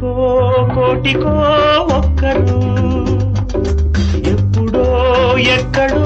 కోటికో కోటికో ఒక్కరు. ఎప్పుడో ఎక్కడో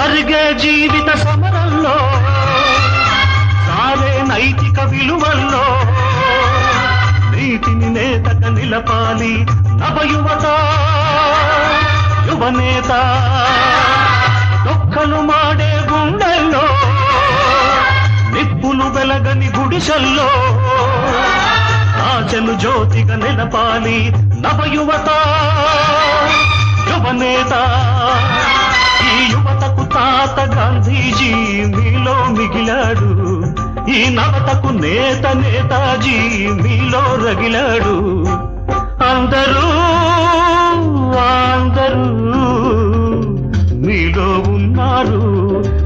జరిగే జీవిత సమరంలో సారే నైతిక విలువల్లో నీటిని నేతక నిలపాలి నవయువత యువనేత దొక్కలు మాడే గుండెల్లో నిప్పులు వెలగని గుడిసెల్లో ఆచలు జ్యోతిగా నిలపాలి నవయువత గాంధీజీ మీలో మిగిలాడు. ఈ నవతకు నేత నేతాజీ మీలో రగిలాడు. అందరూ అందరూ మీలో ఉన్నారు.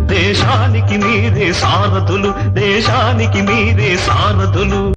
దేశానికి మీరే సారథులు దేశానికి మీరే సారథులు.